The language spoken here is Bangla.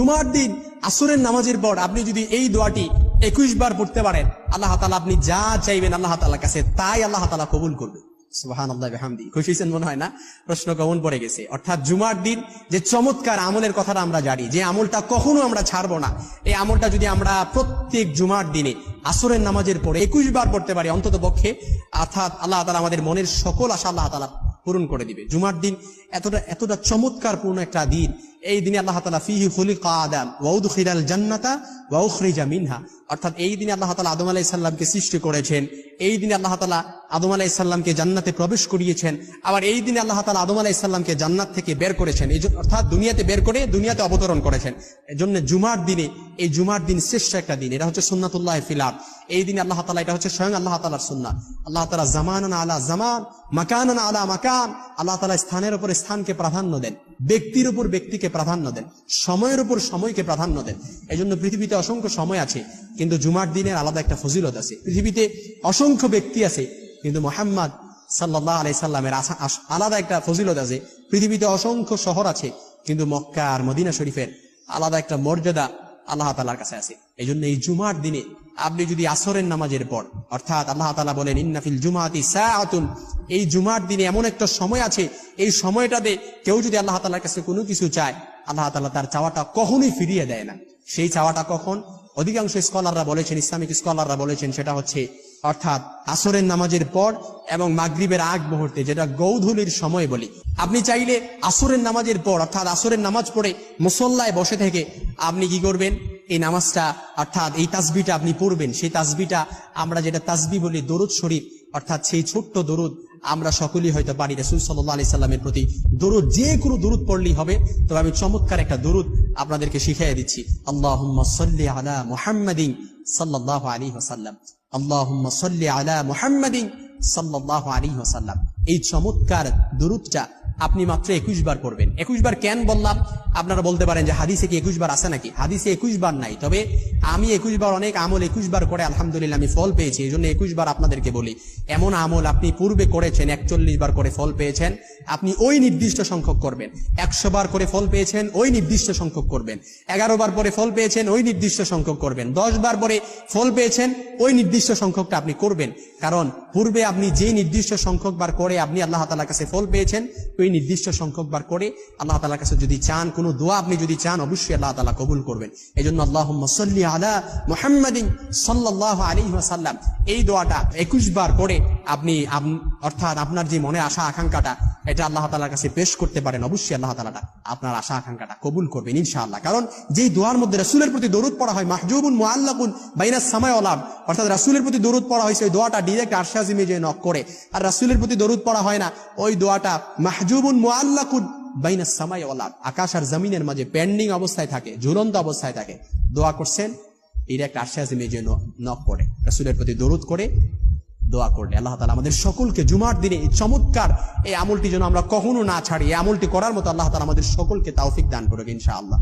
জুমার দিন আসরের নামাজের পর আপনি যদি এই দোয়াটি একুশ বার পড়তে পারেন, আল্লাহ তালা আপনি যা চাইবেন আল্লাহ তালার কাছে তাই আল্লাহ তালা কবুল করবে। পরে আল্লাহ তালা আমাদের মনের সকল আশা আল্লাহ পূরণ করে দিবে। জুমার দিন এতটা এতটা চমৎকার পূর্ণ একটা দিন এই দিনে আল্লাহ তালা ফিহি খুলিকা আদাম ওয়াউদ খিরাল জান্নাতা ওয়াউখরিজা মিনহা। অর্থাৎ এই দিনে আল্লাহ তালা আদম আলাহ ইসাল্লামকে সৃষ্টি করেছেন, এই দিনে আল্লাহ তালা আদম আলাহ ইসাল্লামকে জান্নাতে প্রবেশ করিয়েছেন, আবার এই দিনে আল্লাহ তালা আদম আলাহ ইসাল্লামকে জান্নাত থেকে বের করেছেন, এই অর্থাৎ দুনিয়াতে বের করে দুনিয়াতে অবতরণ করেছেন। এই জন্য জুমার দিনে, এই জুমার দিন শ্রেষ্ঠ একটা দিন, এটা হচ্ছে সুন্নাতুল্লাহ ফিলাদ এই দিনে আল্লাহ তালা এটা হচ্ছে স্বয়ং আল্লাহ তালার সুন্নাত আল্লাহ তালা জামান আলা জামান মাকান আলা মাকান, আল্লাহ তালা স্থানের উপর স্থানকে প্রাধান্য দেন। ব্যক্তির উপর ব্যক্তিকে প্রাধান্য দেন, সময়ের উপর সময়কে প্রাধান্য দেন। এই জন্য পৃথিবীতে অসংখ্য সময় আছে, কিন্তু জুমার দিনের আলাদা একটা ফজিলত আছে। পৃথিবীতে অসংখ্য ব্যক্তি আছে, কিন্তু মোহাম্মদ সাল্লাহ আলাই সাল্লামের আলাদা একটা ফজিলত আছে। পৃথিবীতে অসংখ্য শহর আছে, কিন্তু মক্কা আর মদিনা শরীফের আলাদা একটা মর্যাদা আল্লাহ তালার কাছে আছে। এই এই জুমার দিনে আপনি যদি আসরের নামাজের পর, অর্থাৎ আল্লাহ তালা বলেন ইন্নাফিল জুমাতি সাআতুন এই জুমার দিনে এমন একটা সময় আছে, এই সময়টাতে কেউ যদি আল্লাহ তালার কাছে কোনো কিছু চায়, আল্লাহ তালা তার চাওয়াটা কখনোই ফিরিয়ে দেয় না। সেই চাওয়াটা কখন? অধিকাংশ স্কলাররা বলেছেন, ইসলামিক স্কলাররা বলেছেন, সেটা হচ্ছে, অর্থাৎ আসরের নামাজের পর এবং মাগরিবের আগ মুহূর্তে, যেটা গৌধুলির সময় বলি। আপনি চাইলে আসরের নামাজের পর, অর্থাৎ আসরের নামাজ পড়ে মুসল্লায় বসে থেকে আপনি কি করবেন? এই নামাজটা, অর্থাৎ এই তাসবিটা আপনি পড়বেন, সেই তাসবিটা আমরা যেটা তাসবি বলি দরুদ শরীফ, অর্থাৎ সেই ছোট্ট দরুদ আমরা সকলেই হয়তো পারি। রসুল সাল্লাহ আলি সাল্লামের প্রতি দরুদ, যে কোনো দরুদ পড়লেই হবে। তবে আমি চমৎকার একটা দরুদ আপনাদেরকে শিখিয়ে দিচ্ছি। আল্লাহ আলা মুহাম্মাদিন সাল্লাহ আলী ওসাল্লাম আল্লাহুম্মা সাল্লি আলা মুহাম্মাদিন সাল্লাল্লাহু আলাইহি ওয়াসাল্লাম। এই চমৎকার দুরুদটা আপনি মাত্র একুশ বার পড়বেন। একুশ বার কেন বললাম? আপনারা বলতে পারেন যে হাদিসে কি একুশ বার আছে নাকি? হাদিসে একুশ বার নাই। তবে আমি একুশ বার অনেক আমল একুশ বার করে, আলহামদুলিল্লাহ আমি ফল পেয়েছি, এই জন্য একুশ বার আপনাদেরকে বলি। এমন আমল আপনি পূর্বে করেছেন, একচল্লিশ বার করে ফল পেয়েছেন, আপনি ওই নির্দিষ্ট সংখ্যক করবেন। একশো বার করে ফল পেয়েছেন, ওই নির্দিষ্ট সংখ্যক করবেন। এগারো বার পরে ফল পেয়েছেন, ওই নির্দিষ্ট সংখ্যক করবেন। দশ বার পরে ফল পেয়েছেন, ওই নির্দিষ্ট সংখ্যকটা আপনি করবেন। কারণ পূর্বে আপনি যে নির্দিষ্ট সংখ্যক বার করে আপনি আল্লাহ তালার কাছে ফল পেয়েছেন, ওই নির্দিষ্ট সংখ্যক বার করে আল্লাহ তালার কাছে যদি চান, কোনো দোয়া আপনি যদি চান, অবশ্যই আল্লাহ তালা কবুল করবেন। এই জন্য আল্লাহ মসল্লি আলা মোহাম্মদিন সাল্লাহ আলী সাল্লাম এই দোয়াটা একুশ বার করে আপনি অর্থাৎ আপনার যে মনে আশা আকাঙ্ক্ষাটা, এটা আল্লাহ তালার কাছে পেশ করতে পারেন, অবশ্যই আল্লাহ তালাটা আপনার আশা আকাঙ্ক্ষাটা কবুল করবেন, ইনশাআল্লাহ। কারণ যেই দোয়ার মধ্যে রাসুলের প্রতি দরুদ পড়া হয়, মাহজুবুন মুআল্লাকুন বাইনাস সামায় ওলাম অর্থাৎ রাসুলের প্রতি দরুদ পড়া হয়েছে, ওই দোয়াটা ডিরেক্ট আরশাজিমে যে নক করে। আর রাসুলের প্রতি দরুদ পড়া হয় না, ওই দোয়াটা মাহজুবুন মুআল্লাকুন বাইনাস সামায় ওলাম আকাশ আর জমিনের মাঝে পেন্ডিং অবস্থায় থাকে, ঝুলন্ত অবস্থায় থাকে। দোয়া করছেন ডিরেক্ট আরশাজিমে যে নক করে, রাসুলের প্রতি দরুদ করে দোয়া করলে। আল্লাহ তালা আমাদের সকলকে জুমার দিনে এই চমৎকার এই আমলটি যেন আমরা কখনো না ছাড়ি, এই আমলটি করার মতো আল্লাহ তালা আমাদের সকলকে তাওফিক দান করবে ইনশাআল্লাহ।